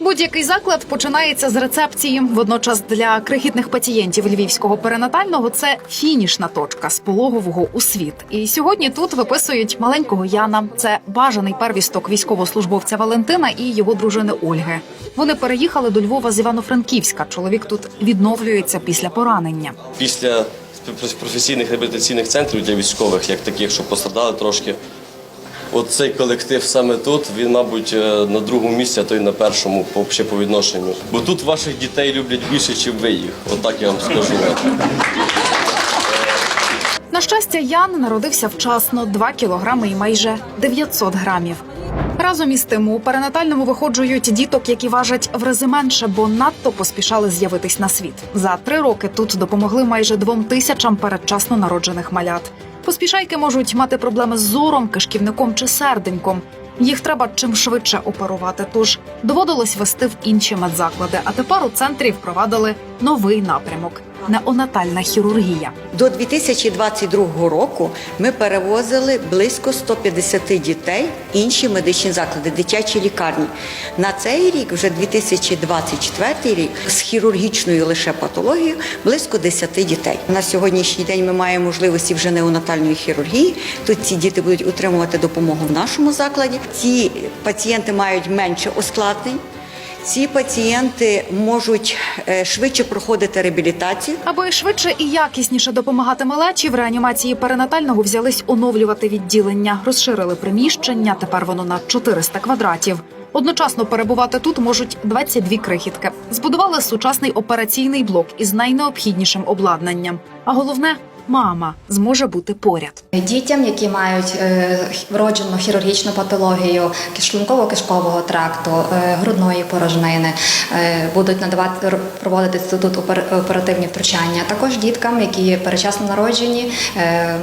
Будь-який заклад починається з рецепції. Водночас для крихітних пацієнтів львівського перинатального це фінішна точка з пологового у світ. І сьогодні тут виписують маленького Яна. Це бажаний первісток військовослужбовця Валентина і його дружини Ольги. Вони переїхали до Львова з Івано-Франківська. Чоловік тут відновлюється після поранення. Після професійних реабілітаційних центрів для військових, як таких, що пострадали трошки. От цей колектив саме тут, він, мабуть, е, на другому місці, а то й на першому ще по відношенню. Бо тут ваших дітей люблять більше, ніж ви їх. Отак я вам скажу. На щастя, Ян народився вчасно 2 кілограми і майже 900 грамів. Разом із тим у перинатальному виходжують діток, які важать в рази менше, бо надто поспішали з'явитись на світ. За три роки тут допомогли майже двом тисячам передчасно народжених малят. Поспішайки можуть мати проблеми з зором, кишківником чи серденьком. Їх треба чим швидше оперувати, тож доводилось вести в інші медзаклади. А тепер у центрі впровадили новий напрямок неонатальна хірургія. До 2022 року ми перевозили близько 150 дітей інші медичні заклади, дитячі лікарні. На цей рік, вже 2024 рік, з хірургічною лише патологією близько 10 дітей. На сьогоднішній день ми маємо можливості вже неонатальної хірургії. Тут ці діти будуть отримувати допомогу в нашому закладі. Ці пацієнти мають менше ускладнень. Ці пацієнти можуть е, швидше проходити реабілітацію. Аби швидше і якісніше допомагати малечі, в реанімації перинатального взялись оновлювати відділення, розширили приміщення. Тепер воно на 400 квадратів. Одночасно перебувати тут можуть 22 крихітки. Збудували сучасний операційний блок із найнеобхіднішим обладнанням. А головне, мама зможе бути поряд. Дітям, які мають е, вроджену хірургічну патологію шлунково-кишкового тракту, е, грудної порожнини, е, будуть надавати проводити тут опер- оперативні втручання. Також діткам, які перечасно народжені,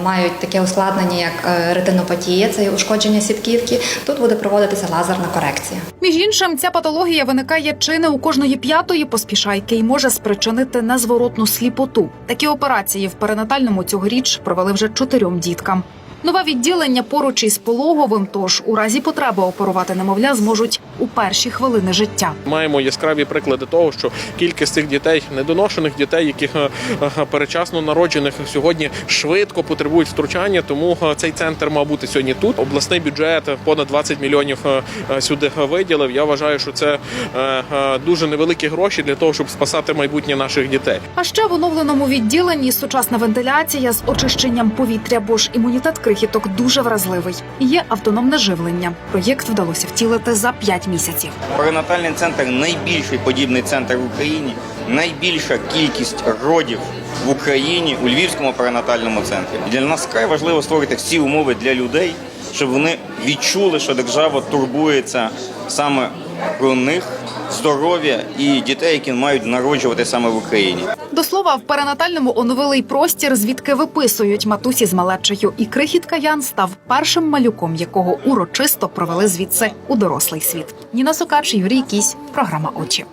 мають таке ускладнення, як ретинопатія, це ушкодження сітківки. Тут буде проводитися лазерна корекція. Між іншим, ця патологія виникає чи не у кожної п'ятої поспішайки і може спричинити незворотну сліпоту. Такі операції в перинатальному цьогоріч провели вже чотирьом діткам підліткам. Нове відділення поруч із пологовим, тож у разі потреби оперувати немовля зможуть у перші хвилини життя. Маємо яскраві приклади того, що кількість цих дітей, недоношених дітей, яких е, е, перечасно народжених сьогодні швидко потребують втручання. Тому е, цей центр мав бути сьогодні тут. Обласний бюджет понад 20 мільйонів е, е, сюди виділив. Я вважаю, що це е, е, дуже невеликі гроші для того, щоб спасати майбутнє наших дітей. А ще в оновленому відділенні сучасна вентиляція з очищенням повітря, бо ж імунітет крихіток дуже вразливий. Є автономне живлення. Проєкт вдалося втілити за 5 місяців. Перинатальний центр найбільший подібний центр в Україні, найбільша кількість родів в Україні у Львівському перинатальному центрі. Для нас край важливо створити всі умови для людей, щоб вони відчули, що держава турбується саме про них, здоров'я і дітей, які мають народжувати саме в Україні. До слова, в перинатальному оновили й простір, звідки виписують матусі з малечею. І крихітка Ян став першим малюком, якого урочисто провели звідси у дорослий світ. Ніна Сукач, Юрій Кісь, програма Очі.